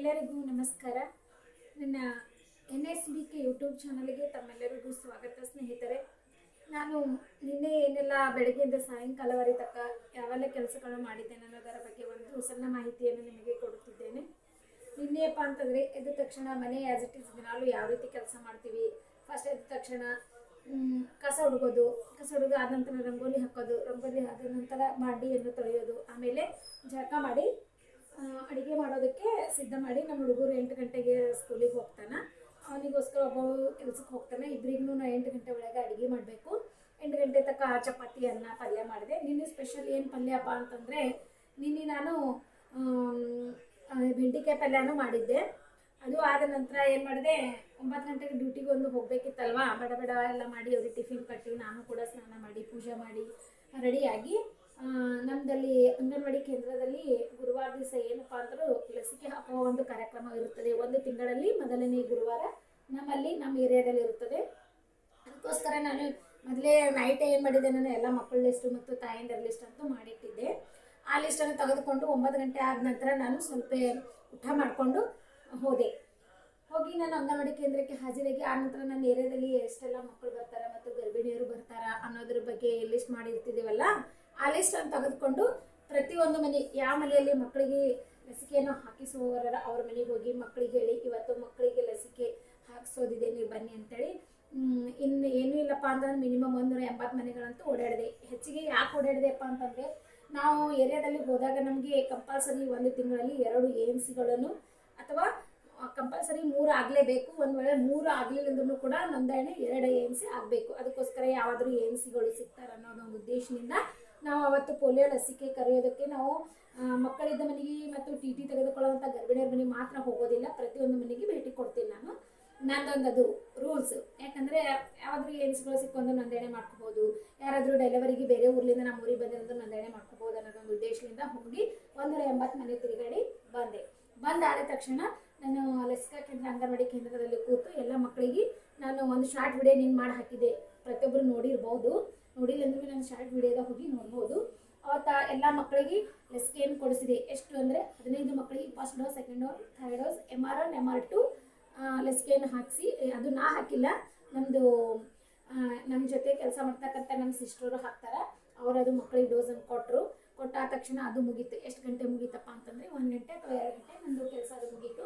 ಎಲ್ಲರಿಗೂ ನಮಸ್ಕಾರ. ನನ್ನ N S B K YouTube ಚಾನಲ್ಗೆ ತಮ್ಮೆಲ್ಲರಿಗೂ ಸ್ವಾಗತ, ಸ್ನೇಹಿತರೆ. ನಾನು ನಿನ್ನೆ ಏನೆಲ್ಲ ಬೆಳಗ್ಗೆಯಿಂದ ಸಾಯಂಕಾಲವರೆ ತಕ್ಕ ಯಾವೆಲ್ಲ ಕೆಲಸಗಳು ಮಾಡಿದ್ದೇನೆ ಅನ್ನೋದರ ಬಗ್ಗೆ ಒಂದು ಸಣ್ಣ ಮಾಹಿತಿಯನ್ನು ನಿಮಗೆ ಕೊಡುತ್ತಿದ್ದೇನೆ. ನಿನ್ನೆಯಪ್ಪ ಅಂತಂದರೆ, ಎದ್ದ ತಕ್ಷಣ ಮನೆ ಆ್ಯಸ್ ಇಟ್ ಇಸ್ ದಿನಾಲು ಯಾವ ರೀತಿ ಕೆಲಸ ಮಾಡ್ತೀವಿ? ಫಸ್ಟ್ ಎದ್ದ ತಕ್ಷಣ ಕಸ ಹುಡುಗೋದು ಕಸ ಹುಡುಗ ಆದ ನಂತರ ರಂಗೋಲಿ ಹಾಕೋದು, ರಂಗೋಲಿ ಆದ ನಂತರ ಬಾಂಡಿಯನ್ನು ತೊಳೆಯೋದು, ಆಮೇಲೆ ಜಳಕ ಮಾಡಿ ಅಡುಗೆ ಮಾಡೋದಕ್ಕೆ ಸಿದ್ಧ ಮಾಡಿ ನಮ್ಮ ಹುಡುಗರು ಎಂಟು ಗಂಟೆಗೆ ಸ್ಕೂಲಿಗೆ ಹೋಗ್ತಾನೆ. ಅವನಿಗೋಸ್ಕರ ಒಬ್ಬ ಕೆಲಸಕ್ಕೆ ಹೋಗ್ತಾನೆ. ಇಬ್ಬರಿಗೂ ನಾ ಎಂಟು ಗಂಟೆ ಒಳಗೆ ಅಡುಗೆ ಮಾಡಬೇಕು. ಎಂಟು ಗಂಟೆ ತನಕ ಚಪಾತಿ ಅನ್ನ ಪಲ್ಯ ಮಾಡಿದೆ. ನಿನ್ನೆ ಸ್ಪೆಷಲ್ ಏನು ಪಲ್ಯಪ್ಪ ಅಂತಂದರೆ, ನಿನ್ನೆ ನಾನು ಬೆಂಡಿಕಾಯಿ ಪಲ್ಯನೂ ಮಾಡಿದ್ದೆ. ಅದು ಆದ ನಂತರ ಏನು ಮಾಡಿದೆ, ಒಂಬತ್ತು ಗಂಟೆಗೆ ಡ್ಯೂಟಿಗೆ ಒಂದು ಹೋಗಬೇಕಿತ್ತಲ್ವಾ? ಬಡ ಬಡ ಎಲ್ಲ ಮಾಡಿ ಅವ್ರಿಗೆ ಟಿಫಿನ್ ಕಟ್ಟಿ ನಾನು ಕೂಡ ಸ್ನಾನ ಮಾಡಿ, ಪೂಜೆ ಮಾಡಿ ರೆಡಿಯಾಗಿ ನಮ್ಮದಲ್ಲಿ ಅಂಗನವಾಡಿ ಕೇಂದ್ರದಲ್ಲಿ ಗುರುವಾರ ದಿವಸ ಏನಪ್ಪ ಅಂದ್ರೆ ಲಸಿಕೆ ಹಾಕುವ ಒಂದು ಕಾರ್ಯಕ್ರಮ ಇರುತ್ತದೆ. ಒಂದು ತಿಂಗಳಲ್ಲಿ ಮೊದಲನೇ ಗುರುವಾರ ನಮ್ಮಲ್ಲಿ ನಮ್ಮ ಏರಿಯಾದಲ್ಲಿ ಇರುತ್ತದೆ. ಅದಕ್ಕೋಸ್ಕರ ನಾನು ಮೊದಲೇ ನೈಟ್ ಏನು ಮಾಡಿದ್ದೆ ನಾನು ಎಲ್ಲ ಮಕ್ಕಳ ಲಿಸ್ಟ್ ಮತ್ತು ತಾಯಂದಿರ ಲಿಸ್ಟ್ ಅಂತೂ ಮಾಡಿಟ್ಟಿದ್ದೆ. ಆ ಲಿಸ್ಟನ್ನು ತೆಗೆದುಕೊಂಡು ಒಂಬತ್ತು ಗಂಟೆ ಆದ ನಂತರ ನಾನು ಸ್ವಲ್ಪ ಊಟ ಮಾಡಿಕೊಂಡು ಹೋದೆ. ಹೋಗಿ ನಾನು ಅಂಗನವಾಡಿ ಕೇಂದ್ರಕ್ಕೆ ಹಾಜರಾಗಿ, ಆ ನಂತರ ನನ್ನ ಏರಿಯಾದಲ್ಲಿ ಎಷ್ಟೆಲ್ಲ ಮಕ್ಕಳು ಬರ್ತಾರೆ ಮತ್ತು ಗರ್ಭಿಣಿಯರು ಬರ್ತಾರ ಅನ್ನೋದ್ರ ಬಗ್ಗೆ ಲಿಸ್ಟ್ ಮಾಡಿರ್ತಿದ್ದೀವಲ್ಲ ಲಿಸ್ಟನ್ನು ತೆಗೆದುಕೊಂಡು ಪ್ರತಿಯೊಂದು ಮನೆ, ಯಾವ ಮನೆಯಲ್ಲಿ ಮಕ್ಕಳಿಗೆ ಲಸಿಕೆಯನ್ನು ಹಾಕಿಸುವವರ ಅವ್ರ ಮನೆಗೆ ಹೋಗಿ ಮಕ್ಕಳಿಗೆ ಹೇಳಿ, ಇವತ್ತು ಮಕ್ಕಳಿಗೆ ಲಸಿಕೆ ಹಾಕಿಸೋದಿದೆ, ನೀವು ಬನ್ನಿ ಅಂತೇಳಿ. ಇನ್ನು ಏನೂ ಇಲ್ಲಪ್ಪ ಅಂತಂದ್ರೆ ಮಿನಿಮಮ್ ಒಂದೂರ ಎಂಬತ್ತು ಮನೆಗಳಂತೂ ಓಡಾಡಿದೆ. ಹೆಚ್ಚಿಗೆ ಯಾಕೆ ಓಡಾಡಿದೆಪ್ಪ ಅಂತಂದರೆ, ನಾವು ಏರಿಯಾದಲ್ಲಿ ಹೋದಾಗ ನಮಗೆ ಕಂಪಲ್ಸರಿ ಒಂದು ತಿಂಗಳಲ್ಲಿ ಎರಡು ಎ ಎಂ ಸಿಗಳನ್ನು ಅಥವಾ ಕಂಪಲ್ಸರಿ ಮೂರು ಆಗಲೇಬೇಕು. ಒಂದು ವೇಳೆ ಮೂರು ಆಗಲಿಲ್ಲಂದ್ರೂ ಕೂಡ ನೋಂದಣಿ ಎರಡು ಎ ಎಂ ಸಿ ಆಗಬೇಕು. ಅದಕ್ಕೋಸ್ಕರ ಯಾವಾದರೂ ಎ ಎಂ ಸಿಗಳು ಸಿಗ್ತಾರೆ ಅನ್ನೋದು ಒಂದು ಉದ್ದೇಶದಿಂದ ನಾವು ಅವತ್ತು ಪೋಲಿಯೋ ಲಸಿಕೆ ಕರೆಯೋದಕ್ಕೆ ನಾವು ಮಕ್ಕಳಿದ್ದ ಮನೆಗೆ ಮತ್ತು ಟಿ ಟಿ ತೆಗೆದುಕೊಳ್ಳುವಂಥ ಗರ್ಭಿಣಿಯರ ಮನೆಗೆ ಮಾತ್ರ ಹೋಗೋದಿಲ್ಲ. ಪ್ರತಿಯೊಂದು ಮನೆಗೆ ಭೇಟಿ ಕೊಡ್ತೀನಿ ನಾನು. ನಂದೊಂದು ಅದು ರೂಲ್ಸ್. ಯಾಕಂದರೆ ಯಾವಾದರೂ ಏನ್ಸ್ಗಳು ಸಿಕ್ಕೊಂಡು ನೋಂದಣಿ ಮಾಡ್ಕೋಬೋದು. ಯಾರಾದರೂ ಡೆಲಿವರಿಗೆ ಬೇರೆ ಊರ್ಲಿಂದ ನಮ್ಮ ಊರಿಗೆ ಬಂದಿರೋದು ನೋಂದಣಿ ಮಾಡ್ಕೋಬೋದು ಅನ್ನೋದೊಂದು ಉದ್ದೇಶದಿಂದ ಹೋಗಿ ಒಂದೂರ ಎಂಬತ್ತು ಮನೆ ತಿರುಗಾಡಿ ಬಂದೆ. ಬಂದಾದ ತಕ್ಷಣ ನಾನು ಲಸಿಕಾ ಕೇಂದ್ರ, ಅಂಗನವಾಡಿ ಕೇಂದ್ರದಲ್ಲಿ ಕೂತು ಎಲ್ಲ ಮಕ್ಕಳಿಗೆ ನಾನು ಒಂದು ಶಾರ್ಟ್ ವಿಡಿಯೋ ನಿಂಗೆ ಮಾಡಿ ಹಾಕಿದ್ದೆ. ಪ್ರತಿಯೊಬ್ಬರು ನೋಡಿರ್ಬೋದು. ನೋಡಿಲ್ಲ ಅಂದ್ರೆ ನಾನು ಶಾರ್ಟ್ ವಿಡಿಯೋದಾಗ ಹೋಗಿ ನೋಡ್ಬೋದು. ಅವತ್ತು ಎಲ್ಲ ಮಕ್ಕಳಿಗೆ ಲಸಿಕೆಯನ್ನು ಕೊಡಿಸಿದೆ. ಎಷ್ಟು ಅಂದರೆ ಹದಿನೈದು ಮಕ್ಕಳಿಗೆ first dose second dose third dose M R one M R two ಲಸಿಕೆಯನ್ನು ಹಾಕಿಸಿ. ಅದು ನಾ ಹಾಕಿಲ್ಲ. ನಮ್ಮದು ನಮ್ಮ ಜೊತೆ ಕೆಲಸ ಮಾಡ್ತಕ್ಕಂಥ ನಮ್ಮ ಸಿಸ್ಟರು ಹಾಕ್ತಾರೆ. ಅವರು ಅದು ಮಕ್ಕಳಿಗೆ ಡೋಸನ್ನು ಕೊಟ್ಟರು ಕೊಟ್ಟಾದ ತಕ್ಷಣ ಅದು ಮುಗೀತು. ಎಷ್ಟು ಗಂಟೆ ಮುಗೀತಪ್ಪ ಅಂತಂದರೆ ಒಂದು ಗಂಟೆ ಅಥವಾ ಎರಡು ಗಂಟೆ ನಂದು ಕೆಲಸ ಅದು ಮುಗೀತು.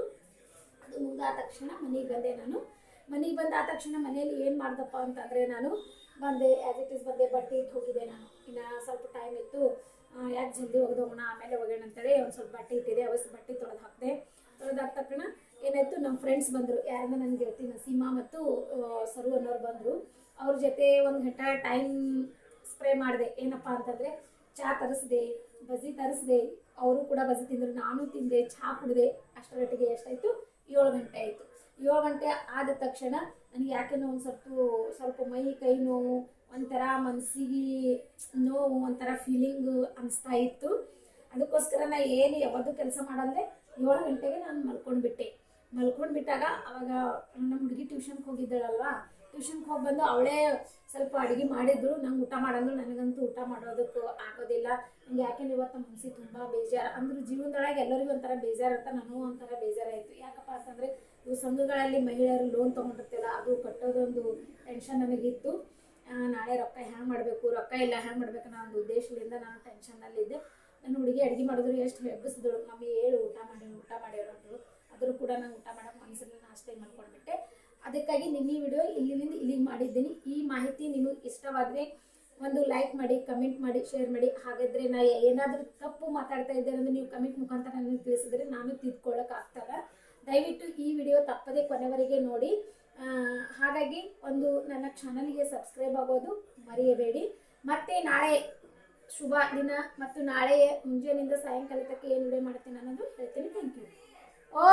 ಅದು ಮುಗಿದಾದ ತಕ್ಷಣ ಮನೆಗೆ ಬಂದೆ ನಾನು. ಮನೆಗೆ ಬಂದಾದ ತಕ್ಷಣ ಮನೆಯಲ್ಲಿ ಏನು ಮಾಡ್ದಪ್ಪ ಅಂತಂದರೆ ನಾನು ಬಂದೆ ಆ್ಯಸ್ ಇಟ್ ಇಸ್ ಬಂದೆ, ಬಟ್ಟೆ ಇಟ್ಟು ಹೋಗಿದ್ದೆ ನಾನು. ಇನ್ನು ಸ್ವಲ್ಪ ಟೈಮ್ ಇತ್ತು. ಯಾಕೆ ಜಲ್ದಿ ಒಗೆದೋಗೋಣ ಆಮೇಲೆ ಒಗೆಯೋಣ ಅಂತೇಳಿ ಒಂದು ಸ್ವಲ್ಪ ಬಟ್ಟೆ ಇಟ್ಟಿದೆ ಅವತ್ತು ಬಟ್ಟೆ ತೊಳೆದು ಹಾಕಿದೆ. ತೊಳೆದು ಹಾಕಿದ ತಕ್ಷಣ ಏನಾಯಿತು ನಮ್ಮ ಫ್ರೆಂಡ್ಸ್ ಬಂದರು. ಯಾರನ್ನ ನನ್ನ ಗೆಳತಿ ನಸೀಮಾ ಮತ್ತು ಸರು ಅನ್ನೋರು ಬಂದರು. ಅವ್ರ ಜೊತೆ ಒಂದು ಗಂಟೆ ಟೈಮ್ ಸ್ಪ್ರೇ ಮಾಡಿದೆ. ಏನಪ್ಪ ಅಂತಂದರೆ ಚಹಾ ತರಿಸಿದೆ ಬಜಿ ತರಿಸಿದೆ. ಅವರು ಕೂಡ ಬಜಿ ತಿಂದರು, ನಾನು ತಿಂದೆ ಚಹಾ ಕುಡಿದೆ. ಅಷ್ಟರೊಟ್ಟಿಗೆ ಎಷ್ಟಾಯಿತು? ಏಳು ಗಂಟೆ ಆಯಿತು. ಏಳು ಗಂಟೆ ಆದ ತಕ್ಷಣ ನನಗೆ ಯಾಕೆನೋ ಒಂದು ಸ್ವಲ್ಪ ಸ್ವಲ್ಪ ಮೈ, ಕೈ ನೋವು, ಒಂಥರ ಮನಸ್ಸಿಗೆ ನೋವು, ಒಂಥರ ಫೀಲಿಂಗು ಅನಿಸ್ತಾ ಇತ್ತು. ಅದಕ್ಕೋಸ್ಕರ ನಾ ಏನು ಯಾವತ್ತೂ ಕೆಲಸ ಮಾಡಲ್ಲದೆ ಏಳು ಗಂಟೆಗೆ ನಾನು ಮಲ್ಕೊಂಡ್ಬಿಟ್ಟೆ. ಮಲ್ಕೊಂಡ್ಬಿಟ್ಟಾಗ ಅವಾಗ ನಮ್ಮ ಹುಡುಗಿ ಟ್ಯೂಷನ್ಗೆ ಹೋಗಿದ್ದಾಳಲ್ವಾ? ಟ್ಯೂಷನ್ಗೆ ಹೋಗಿ ಬಂದು ಅವಳೇ ಸ್ವಲ್ಪ ಅಡುಗೆ ಮಾಡಿದ್ರು. ನಂಗೆ ಊಟ ಮಾಡಂದ್ರು. ನನಗಂತೂ ಊಟ ಮಾಡೋದಕ್ಕೆ ಆಗೋದಿಲ್ಲ. ನಂಗೆ ಯಾಕೆಂದ್ರೆ ಇವತ್ತು ಮನಸ್ಸಿಗೆ ತುಂಬ ಬೇಜಾರು. ಅಂದ್ರೆ ಜೀವನದೊಳಗೆ ಎಲ್ಲರಿಗೂ ಒಂಥರ ಬೇಜಾರು ಅಂತ ನನಗೂ ಒಂಥರ ಬೇಜಾರಾಯಿತು. ಯಾಕಪ್ಪ ಅಂತಂದರೆ ಇವು ಸಂಘಗಳಲ್ಲಿ ಮಹಿಳೆಯರು ಲೋನ್ ತೊಗೊಂಡಿರ್ತಿಲ್ಲ, ಅದು ಕಟ್ಟೋದೊಂದು ಟೆನ್ಷನ್ ನನಗಿತ್ತು ನಾಳೆ ರೊಕ್ಕ ಹ್ಯಾಂಗೆ ಮಾಡಬೇಕು, ರೊಕ್ಕ ಇಲ್ಲ ಹ್ಯಾಂಗೆ ಮಾಡ್ಬೇಕು ಅನ್ನೋ ಒಂದು ಉದ್ದೇಶದಿಂದ ನಾನು ಟೆನ್ಷನ್ನಲ್ಲಿದ್ದೆ ನನ್ನ ಹುಡುಗಿ ಅಡುಗೆ ಮಾಡಿದ್ರು, ಎಷ್ಟು ಹೆಬ್ಬಿಸಿದ್ರು, ಮಮ್ಮಿ ಹೇಳು ಊಟ ಮಾಡಿ, ಊಟ ಮಾಡ್ಯಾರ ಅಂದ್ರು. ಆದರೂ ಕೂಡ ನಾನು ಊಟ ಮಾಡೋ ಮನಸ್ಸಲ್ಲಿ ನಾಷ್ಟೇ ಮಾಡ್ಕೊಂಡ್ಬಿಟ್ಟೆ ಅದಕ್ಕಾಗಿ ನಿನ್ನೆ ವಿಡಿಯೋ ಇಲ್ಲಿಂದ ಇಲ್ಲಿಗೆ ಮಾಡಿದ್ದೀನಿ. ಈ ಮಾಹಿತಿ ನಿಮಗೆ ಇಷ್ಟವಾದರೆ ಒಂದು ಲೈಕ್ ಮಾಡಿ ಕಮೆಂಟ್ ಮಾಡಿ ಶೇರ್ ಮಾಡಿ. ಹಾಗಾದರೆ ನಾ ಏನಾದರೂ ತಪ್ಪು ಮಾತಾಡ್ತಾ ಇದ್ದೇನೆ ಅಂದರೆ ನೀವು ಕಮೆಂಟ್ ಮುಖಾಂತರ ನನಗೆ ತಿಳಿಸಿದ್ರೆ ನಾನು ತಿದ್ಕೊಳ್ಳೋಕೆ ಆಗ್ತಲ್ಲ ದಯವಿಟ್ಟು ಈ ವಿಡಿಯೋ ತಪ್ಪದೇ ಕೊನೆವರೆಗೆ ನೋಡಿ. ಹಾಗಾಗಿ ಒಂದು ನನ್ನ ಚಾನಲ್ಗೆ ಸಬ್ಸ್ಕ್ರೈಬ್ ಆಗೋದು ಮರೆಯಬೇಡಿ. ಮತ್ತೆ ನಾಳೆ ಶುಭ ದಿನ ಮತ್ತು ನಾಳೆ ಮುಂಜಾನೆಯಿಂದ ಸಾಯಂಕಾಲ ತನಕ ಏನು ಮಾಡ್ತೀನಿ ಅನ್ನೋದು ಹೇಳ್ತೀನಿ. Thank you O!